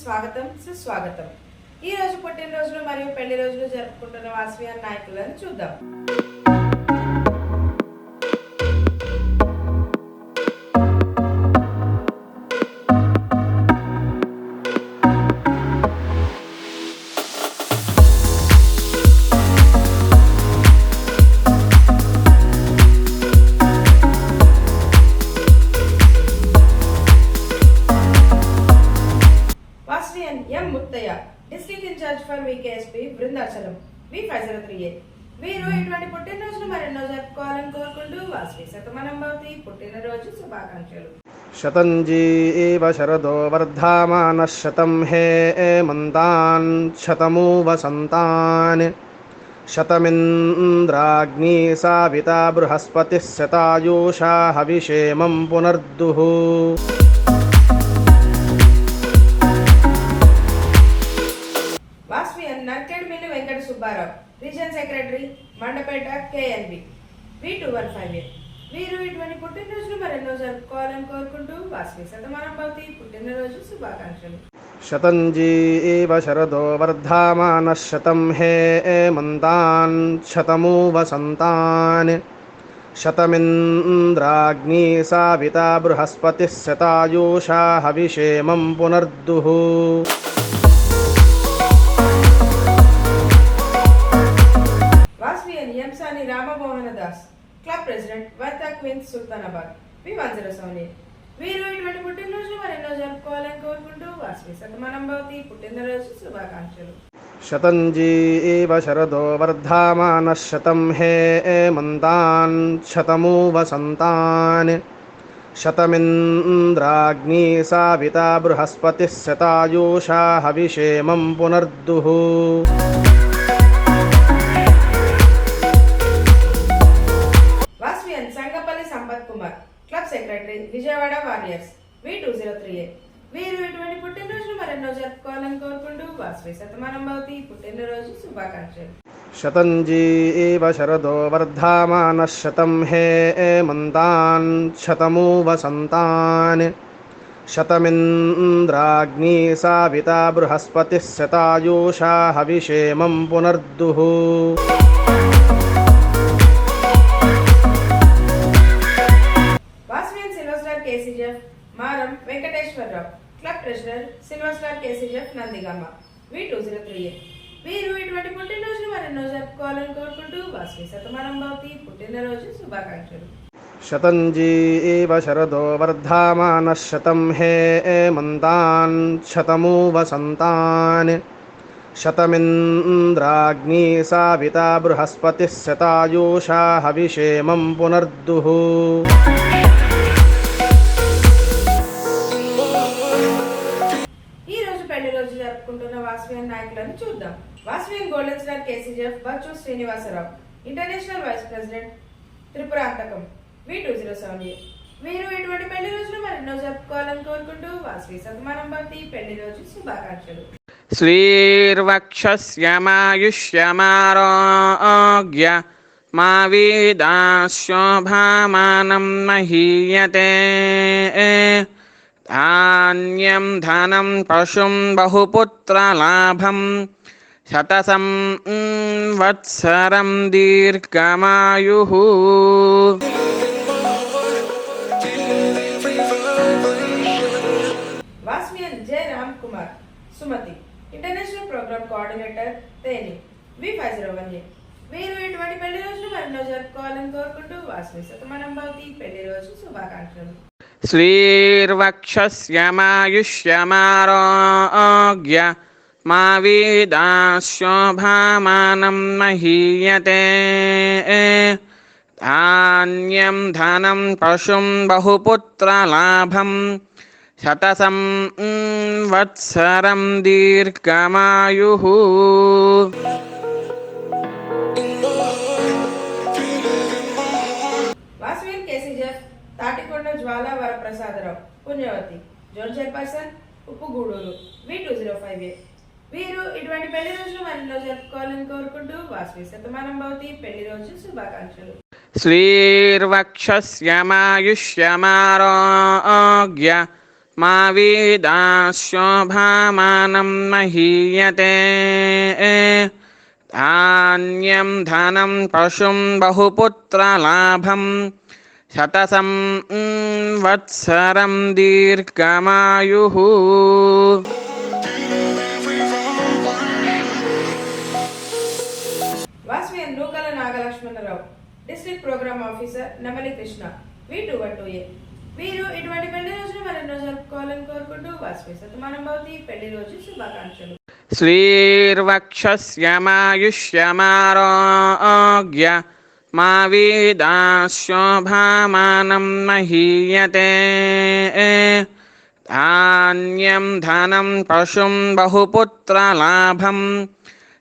స్వాగతం సుస్వాగతం. ఈ రోజు పుట్టినరోజులు మరియు పెళ్ళి రోజులు జరుపుకుంటున్న వాసవియన్ నాయకులను చూద్దాం. Muthaiah district in-charge for VKSP Brundachalam V five zero three eight వీరు ఇటువంటి పుట్టినరోజులు మరెన్నో జరుపుకోవాలని కోరుకుంటూ వాసవి శతమనం భవతి పుట్టినరోజు శుభాకాంక్షలు शतञ्जीव शरदो वर्धामानः शतं हे मन्तान् शतमु वसन्तान् शतमिन्द्राग्नी साविता बृहस्पतिः शतायुषा हविषेमं पुनर्दुः Subbarao region secretary Mandapeta KLB V two one five eight వీరు ఇటువంటి పుట్టినరోజులు మరెన్నో జరుపుకోవాలని కోరుకుంటూ వాసుకి శతమానం భవతి పుట్టినరోజు శుభాకాంక్షలు. శతంజీ శరదో వర్ధమాన శతం హే మంతాన్ శతమూ వసంతాన్ శతమింద్రాగ్ని సావిత బృహస్పతిः శతాయూషా హవిషేమం పునర్దుః. ఎంసాని రామమోహన దాస్ క్లబ్ ప్రెసిడెంట్ వర్తా క్వీన్స్ సుల్తానాబాద్ వి వంజర సోని. మీరు ఇటువంటి పుట్టినరోజు మరి ఎన్నో జరుపుకోవాలని కోరుకుంటూ వాస్వి శతమానం భవతి పుట్టినరోజు శుభాకాంక్షలు. శతంజీ ఇవ శరదో వర్ధమాన శతం హే మంతాన్ శతమూ వసంతాన్ శతమింద్రాగ్ని సావిత బృహస్పతి శతాయూషా హవిషేమం పునర్దుః. Train Vijayawada warriors. V two zero three A. వీరు ఇటువంటి పుట్టినరోజును మరెన్నో జరుపుకోవాలని కోరుకుంటూ వాసవి శతమానం భవతి పుట్టినరోజు శుభాకాంక్షలు. శతంజీ శరదో వర్ధమాన శతం హే మంతాన్ శతమూ వసంతాన్ శతమింద్రాగ్ని సావిత బృహస్పతి శతాయూషా హవిషేమం పునర్దుః. Star కేసీజెఫ్ Maram Venkateswararao club treasurer silver star కేసీజెఫ్ Nandigama V two zero three eight వీరు ఇటువంటి పుట్టినరోజులు మరెన్నో జరుపుకోవాలని కోరుకుంటూ వాస్వి శతమానం భవతి పుట్టినరోజు శుభాకాంక్షలు शतञ्जीव शरदो वर्धामानः शतं हे मन्तान् शतमु वसन्तान् शतमिन्द्राग्नी साविता बृहस्पतिः शतायुषा हविषेमं पुनर्दुः KCGF Bachchu Srinivasarao international vice president Tripurantakam V two zero seven A. మీరు ఇటువంటి పెళ్ళి రోజులు మరెన్నో జరుపుకోవాలని కోరుకుంటూ వాసు సతమానం భక్తి పెళ్ళి రోజు శుభాకాంక్షలు. శ్రీర్వక్షమాయుష్యమారోగ్య మా వీదాశోభామానం మహీయతే. ధాన్యం ధనం పశుం బహుపుత్రలాభం శతసం వత్సరం దీర్ఘమాయు Vasavian J Ram Kumar Sumathi international programme coordinator Theni V మీరు ఇటువంటి పెళ్ళి రోజులు మరెన్నో జరుపుకోవాలని కోరుకుంటూ వాస్మి శతమానం భవతి పెళ్ళి రోజు శుభాకాంక్షలు శ్రీర్వక్షస్యమాయుష్యమారోగ్య మా వేదా శోభామానం మహీయతే ధాన్యం ధనం పశుం బహుపుత్రలాభం శతసం వత్సరం దీర్ఘమాయు Tatikonda Jwala Varaprasadarao Punyavathi zone chairperson Uppuguduru V two zero five A వీరు ఇటువంటి పెళ్ళి రోజులు మరిలో జరుపుకోవాలని కోరుకుంటూ వాసు శతమానం భవతి పెళ్ళి రోజు శుభాకాంక్షలు. శ్రీర్వక్షమాయుష్యమారోగ్య మా వీదాశోభామానం మహీయతే. ధాన్యం ధనం పశుం బహుపుత్రలాభం శతసం వత్సరం దీర్ఘమాయు. Lakshmanarao district programme officer Nemali Krishna V two one two A వీరు ఇటువంటి పెళ్లి రోజున మరెన్నో జరుపుకోవాలని కోరుకుంటూ వాసుపై సతమానం భవతి పెళ్లి రోజు శుభాకాంక్షలు శ్రీర్వక్షమాయుష్యమారోగ్య మా వీదాశోభామానం మహీయతే ధాన్యం ధనం పశుం బహుపుత్రలాభం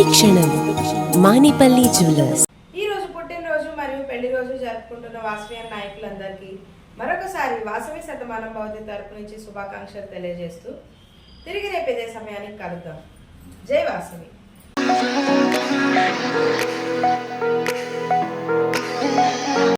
సంతోషం ప్రతిక్షణం మానిపల్లి జ్యువెలర్స్. ఈ రోజు పుట్టినరోజు మరియు పెళ్ళి రోజు జరుపుకుంటున్న వాసవియన్ నాయకులందరికీ మరొకసారి వాసవి శతమానం భవతి తరపు నుంచి శుభాకాంక్షలు తెలియజేస్తూ తిరిగి రేపు ఇదే సమయానికి కలుద్దాం. జై వాసవి.